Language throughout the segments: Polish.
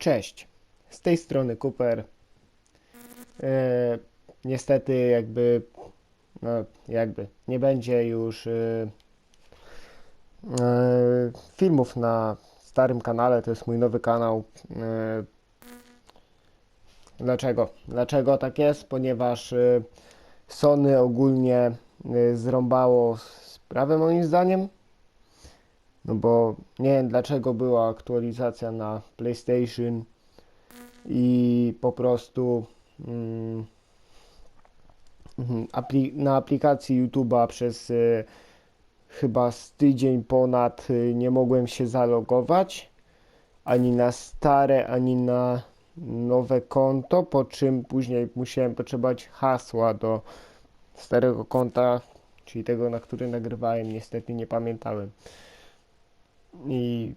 Cześć, z tej strony Cooper. E, niestety jakby, no jakby, nie będzie już e, e, filmów na starym kanale, to jest mój nowy kanał. Dlaczego? Dlaczego tak jest? Ponieważ Sony ogólnie e, zrąbało sprawę moim zdaniem. No bo nie wiem dlaczego była aktualizacja na PlayStation i po prostu mm, mhm, apli- na aplikacji YouTube'a przez y, chyba z tydzień ponad y, nie mogłem się zalogować ani na stare, ani na nowe konto, po czym później musiałem potrzebować hasła do starego konta, czyli tego, na który nagrywałem, niestety nie pamiętałem. I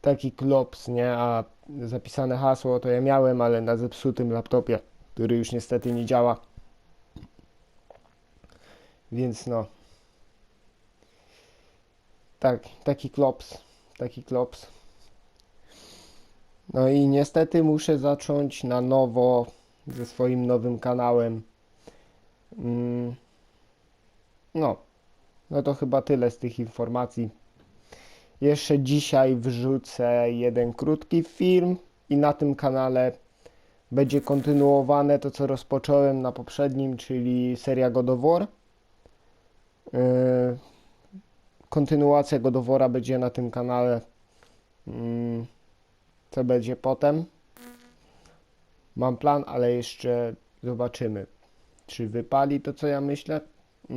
taki klops, nie? A zapisane hasło to ja miałem, ale na zepsutym laptopie, który już niestety nie działa. Więc no. Tak, taki klops, taki klops. No i niestety muszę zacząć na nowo ze swoim nowym kanałem. Mm. No. No to chyba tyle z tych informacji. Jeszcze dzisiaj wrzucę jeden krótki film i na tym kanale będzie kontynuowane to, co rozpocząłem na poprzednim, czyli seria God of War. Yy, Kontynuacja God of War'a będzie na tym kanale. Yy, Co będzie potem? Mam plan, ale jeszcze zobaczymy, czy wypali to, co ja myślę. Yy,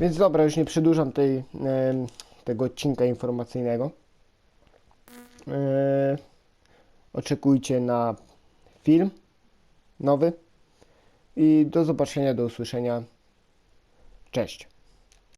Więc dobra, już nie przedłużam tej, tego odcinka informacyjnego. E, oczekujcie na film nowy i do zobaczenia, do usłyszenia. Cześć.